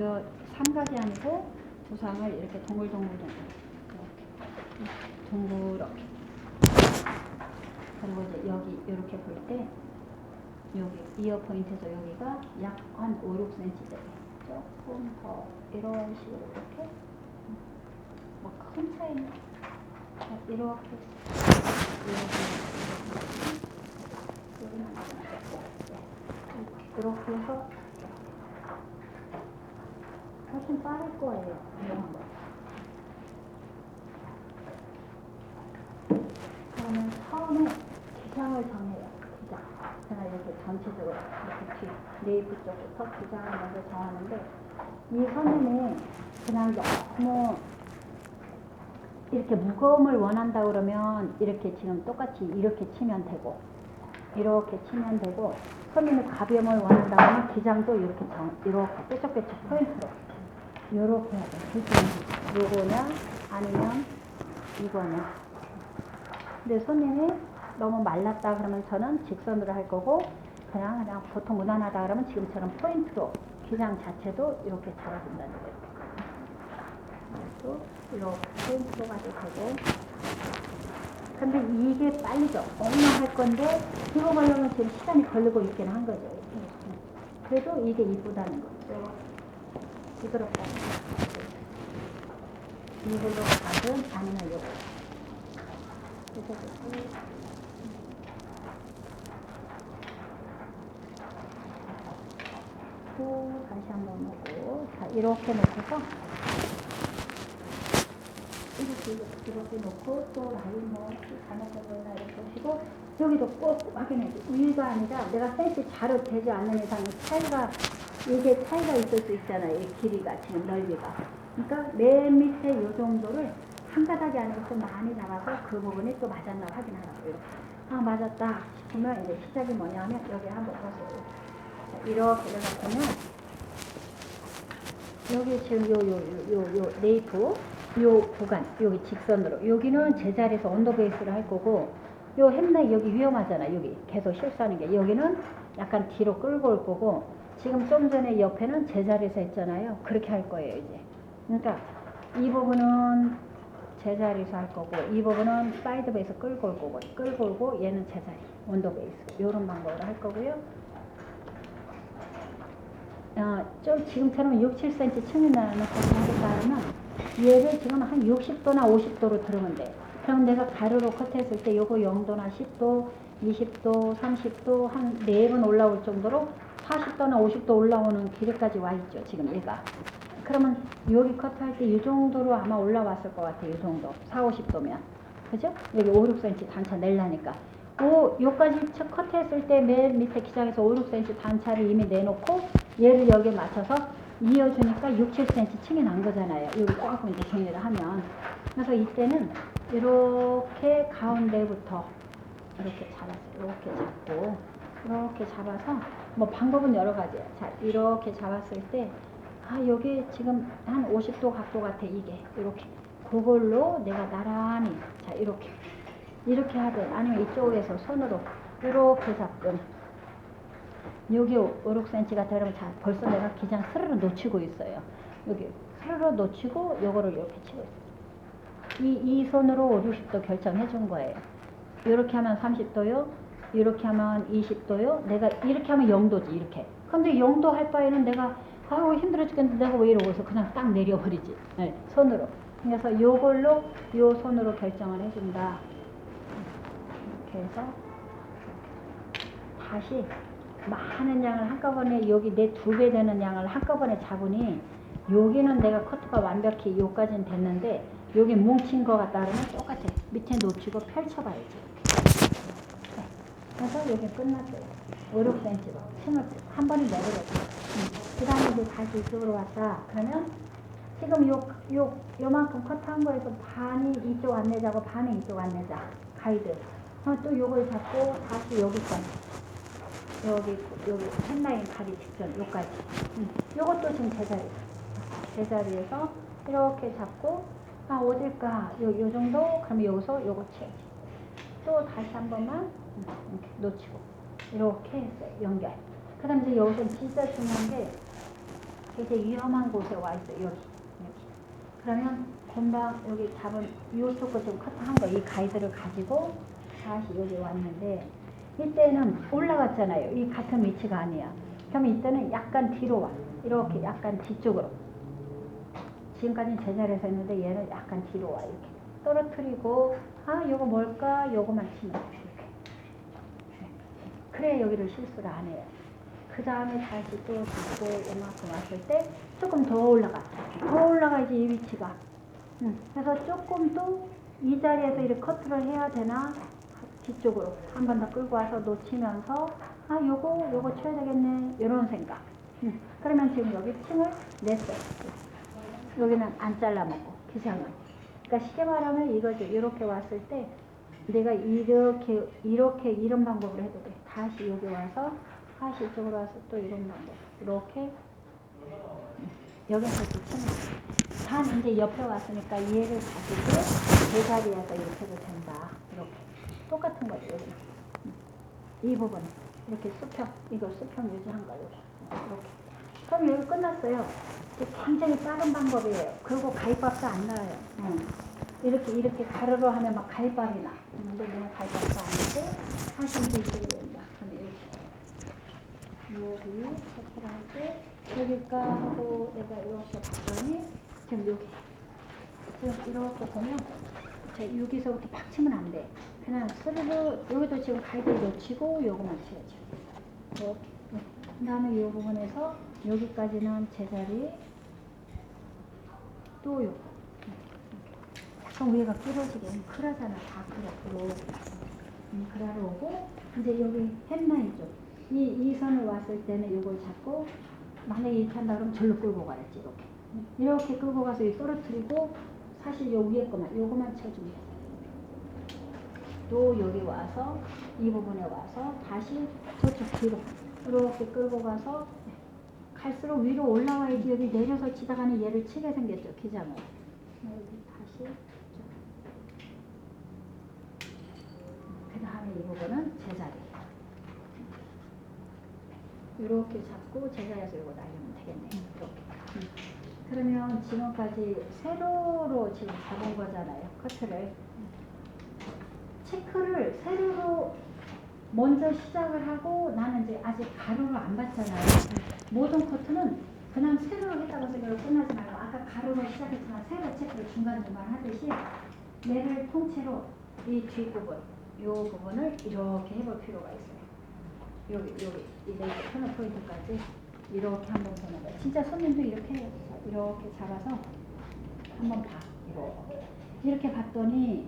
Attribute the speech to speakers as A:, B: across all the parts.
A: 이거 삼각이 아니고 두상을 이렇게 동글동글 동글 이렇게. 동그랗게. 그리고 이제 여기 이렇게 볼 때 여기 이어 포인트에서 여기가 약 한 5, 6cm 돼요. 조금 더 이런 식으로 이렇게. 뭐큰 차이는 자, 이렇게 이렇게. 이렇게 해서 훨씬 빠를 거예요. 이런 거. 그러면 처음에 기장을 정해요. 기장. 제가 이렇게 전체적으로 이렇게 뒤 네이프 쪽부터 기장을 먼저 정하는데 이 선생님이 그냥 너무 이렇게 무거움을 원한다 그러면 이렇게 지금 똑같이 이렇게 치면 되고 이렇게 치면 되고 선생님이 가벼움을 원한다 그러면 기장도 이렇게 정, 이렇게 뾰족뾰족 포인트로 둘 중에 요거냐 아니면 이거냐. 근데 손님이 너무 말랐다 그러면 저는 직선으로 할 거고 그냥 그냥 보통 무난하다 그러면 지금처럼 포인트로 기장 자체도 이렇게 잡아준다는 거예요. 또 이렇게 포인트로 가도 되고 근데 이게 빨리죠. 엄마 할 건데 그거 가려면 지금 시간이 걸리고 있긴 한 거죠. 그래도 이게 이쁘다는 거죠. 부드럽다는 거. 이걸로 가든 아니면 요거. 그래서 또 다시 한번 놓고 자 이렇게 놓고서 이렇게 이렇게, 이렇게 놓고 또 라인 뭐 잘못되거나 이렇게 보시고 여기도 꼭 확인해 줘 위가 아니라 내가 센스 자로 되지 않는 이상 차이가 이게 차이가 있을 수 있잖아요. 이 길이가 지금 넓이가. 그러니까 맨 밑에 이 정도를 한 가닥이 아니고 좀 많이 나가서 그 부분이 또 맞았나 확인하라고 이렇게. 아 맞았다 싶으면 이제 시작이 뭐냐면 여기 한번 보세요. 자, 이렇게 보면 여기 지금 요 요 요요 네이프 요 구간 여기 직선으로. 여기는 제자리에서 언더 베이스를 할 거고 요 햄라인 여기 위험하잖아 여기 계속 실수하는 게. 여기는 약간 뒤로 끌고 올 거고 지금 좀 전에 옆에는 제자리에서 했잖아요. 그렇게 할 거예요 이제. 그러니까 이 부분은 제자리에서 할 거고 이 부분은 사이드 베이스 끌고 올 거고 끌고 오고 얘는 제자리 언더 베이스. 이런 방법으로 할 거고요. 어, 좀 지금처럼 6, 7cm 층이 나는 것을 하겠다 하면 얘를 지금 한 60도나 50도로 들으면 돼. 그럼 내가 가로로 컷했을 때 요거 0도나 10도, 20도, 30도 한 4번 올라올 정도로 40도나 50도 올라오는 길이까지 와 있죠. 지금 얘가. 그러면 여기 컷할 때 이 정도로 아마 올라왔을 것 같아요. 이 정도. 4, 50도면. 그죠? 여기 5, 6cm 단차 낼라니까. 오, 요까지 첫 컷했을 때 맨 밑에 기장에서 5, 6cm 단차를 이미 내놓고 얘를 여기에 맞춰서 이어주니까 6, 7cm 층이 난 거잖아요. 여기 조금 이제 정리를 하면. 그래서 이때는 이렇게 가운데부터 이렇게 잡았어요. 이렇게 잡고 이렇게 잡아서 뭐 방법은 여러 가지예요. 자, 이렇게 잡았을 때 아, 여기 지금 한 50도 각도 같아, 이게. 이렇게. 그걸로 내가 나란히, 자, 이렇게. 이렇게 하든, 아니면 이쪽에서 손으로 이렇게 잡든. 여기 5, 6cm가 되면 자, 벌써 내가 기장 스르르 놓치고 있어요. 여기 스르르 놓치고 요거를 이렇게 치고 있어요. 이, 이 손으로 5, 60도 결정해 준 거예요. 이렇게 하면 30도요. 이렇게 하면 20도요. 내가 이렇게 하면 0도지, 이렇게. 근데 0도 할 바에는 내가 아유 힘들어 죽겠는데 내가 왜 이러고 있어 그냥 딱 내려버리지 네, 손으로 그래서 요걸로 요 손으로 결정을 해준다 이렇게 해서 다시 많은 양을 한꺼번에 여기 내 두 배 되는 양을 한꺼번에 잡으니 여기는 내가 커트가 완벽히 요까지는 됐는데 여기 뭉친 것 같다 그러면 똑같아 밑에 놓치고 펼쳐봐야지 네. 그래서 여기 끝났어요. 5, 6cm로 층을 한 번에 내버렸죠 그 다음에 이제 다시 이쪽으로 왔다 그러면 지금 요, 요, 요만큼 커트한 거에서 반이 이쪽 안 내자고 반이 이쪽 안 내자 가이드. 어, 또 요걸 잡고 다시 여기까지 여기 여기 햇라인 가기 직전 요까지. 음. 요것도 지금 제자리. 제자리에서 이렇게 잡고 아 어딜까? 요, 요 정도? 그러면 여기서 요거 채야지 또 다시 한 번만 놓치고 이렇게 했어요 연결 그 다음 이제 여기서 진짜 중요한 게 굉장히 위험한 곳에 와 있어요. 여기, 여기. 그러면 금방 여기 잡은 요쪽 거좀 커트한 거 이 가이드를 가지고 다시 여기 왔는데 이때는 올라갔잖아요. 이 같은 위치가 아니야. 그럼 이때는 약간 뒤로 와. 이렇게 약간 뒤쪽으로. 지금까지는 제자리에서 했는데 얘는 약간 뒤로 와. 이렇게 떨어뜨리고 아 요거 뭘까? 요거만 치면 돼. 이렇게. 그래 여기를 실수를 안 해요. 그 다음에 다시 또 잡고 이만큼 왔을 때 조금 더 올라가. 더 올라가야지 이 위치가. 응. 그래서 조금 더이 자리에서 이렇게 커트를 해야 되나 뒤쪽으로 한 번 더 끌고 와서 놓치면서 아 요거 요거 쳐야 되겠네 이런 생각. 응. 그러면 지금 여기 층을 냈어요. 여기는 안 잘라먹고 기장은. 그러니까 쉽게 말하면 이거죠. 이렇게 왔을 때 내가 이렇게 이렇게 이런 방법으로 해도 돼. 다시 여기 와서 다시 이쪽으로 와서 또 이런 방법. 이렇게 여기서 거야. 단 이제 옆에 왔으니까 얘를 가지고 제자리에서 이렇게 해도 된다. 이렇게 똑같은 거죠. 여기. 이 부분 이렇게 수평 이거 수평 유지한 거예요. 이렇게. 그럼 여기 끝났어요. 굉장히 빠른 방법이에요. 그리고 가입값도 안 나와요. 응. 이렇게 이렇게 가로로 하면 막 가입값이 나. 근데 내가 가입값도 안 나고. 그럼 이렇게. 여기 체크를 할때 여기가 하고 내가 이렇게 봤더니 지금 여기 지금 이렇게 보면 자 여기서부터 팍 치면 안 돼. 그냥 스르르 여기도 지금 가이드 놓치고 요거만 쳐야죠. 이렇게. 네. 그다음에 이 부분에서 여기까지는 제자리 또 요거. 약간 위에가 끼러지게 크라잖아 다 크라 이렇게 음, 그라로 오고 이제 여기 햄라인 쪽 이, 이 선을 왔을 때는 이걸 잡고 만약에 이렇게 한다 그러면 절로 끌고 가야지 이렇게 이렇게 끌고 가서 이 떨어뜨리고 사실 요 위에 거만 요거만 쳐주면 돼. 또 여기 와서 이 부분에 와서 다시 저쪽 뒤로 이렇게 끌고 가서 갈수록 위로 올라와야지 여기 내려서 치다가는 얘를 치게 생겼죠 기장을 다시 그 다음에 이 부분은 제자리. 이렇게 잡고 제자리에서 이거 날리면 되겠네 이렇게. 음. 그러면 지금까지 세로로 지금 잡은 거잖아요 커트를. 체크를 세로로 먼저 시작을 하고 나는 이제 아직 가로를 안 봤잖아요. 모든 코트는 그냥 세로로 했다고 생각을 끝나지 말고 아까 가로로 시작했지만 세로 체크를 중간중간 하듯이 얘를 통째로 이 뒷부분 이 부분을 이렇게 해볼 필요가 있어요. 여기 여기 이 레이저 터널 포인트까지 이렇게 한번 보는 거예요. 진짜 손님도 이렇게. 이렇게 잡아서 한번 봐. 이렇게 봤더니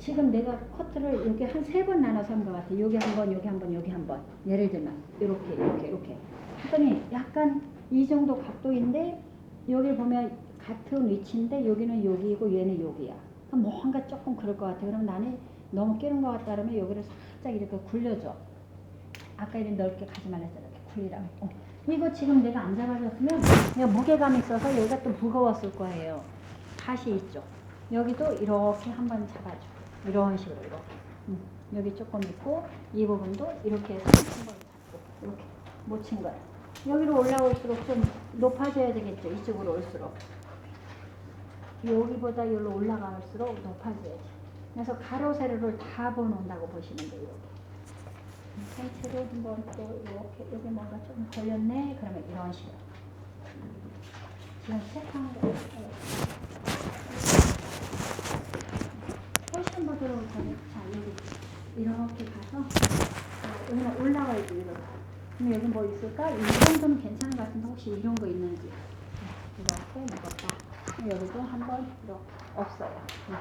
A: 지금 내가 커트를 여기 한 세 번 나눠서 한 것 같아. 여기 한 번, 여기 한 번, 여기 한 번. 예를 들면 이렇게, 이렇게, 이렇게. 했더니 약간 이 정도 각도인데 여기 보면 같은 위치인데 여기는 여기고 얘는 여기야. 뭔가 조금 그럴 것 같아. 그럼 나는 너무 끼는 것 같다 그러면 여기를 살짝 이렇게 굴려줘. 아까 이렇게 넓게 가지 말랬잖아. 이렇게 굴리라고. 어. 이거 지금 내가 안 잡아줬으면 내가 무게감이 있어서 여기가 또 무거웠을 거예요. 다시 이쪽. 여기도 이렇게 한번 잡아줘. 이런 식으로 이렇게. 음, 여기 조금 있고 이 부분도 이렇게 해서 한번 잡고 이렇게 못 친 거야. 여기로 올라올수록 좀 높아져야 되겠죠 이쪽으로 올수록. 여기보다 여기로 올라갈수록 높아져야지. 그래서 가로 세로를 다 보는다고 보시면 돼요 이렇게. 상체를 한번 또 이렇게 여기 뭔가 좀 걸렸네? 그러면 이런 식으로. 지금 체크한 거 훨씬 더 들어올 거예요. 자, 여기 이렇게 가서 자, 여기는 올라와야지 이거. 그럼 여기 뭐 있을까? 이 정도는 괜찮은 것 같은데 혹시 이런 거 있는지 네, 이렇게 먹었다. 그럼 여기도 한번 이렇게 없어요. 네.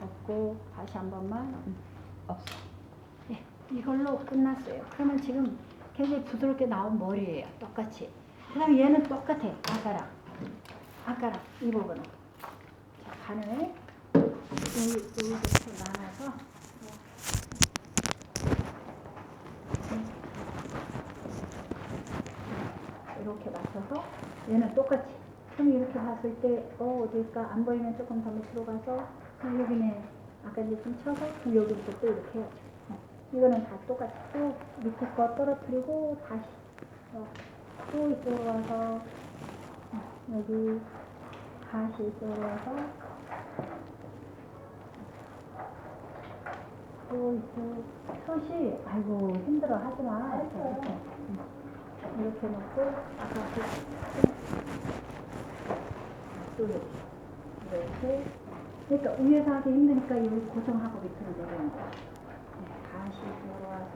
A: 없고 다시 한 번만 음, 없어. 네, 이걸로 끝났어요. 그러면 지금 굉장히 부드럽게 나온 머리예요. 똑같이. 그다음 얘는 똑같아. 아까랑 아까랑 이 부분은 자, 간을 여기, 여기부터 나눠서 이렇게 맞춰서 얘는 똑같이. 그럼 이렇게 봤을 때 어, 어딜까? 안 보이면 조금 더 밑으로 가서 그럼 여기는 아까 이제 좀 쳐서 그럼 여기부터 또 이렇게 해야죠 어, 이거는 다 똑같이 또 밑에 거 떨어뜨리고 다시 어, 또 이쪽으로 와서 여기 가시 썰어서 또 이제 솥이 아이고 힘들어 하지마. 이렇게, 이렇게 놓고 아까 그또 이렇게. 그러니까 위에서 하기 힘드니까 여기 고정하고 밑으로 내려오는 거야. 네, 가시 들어와서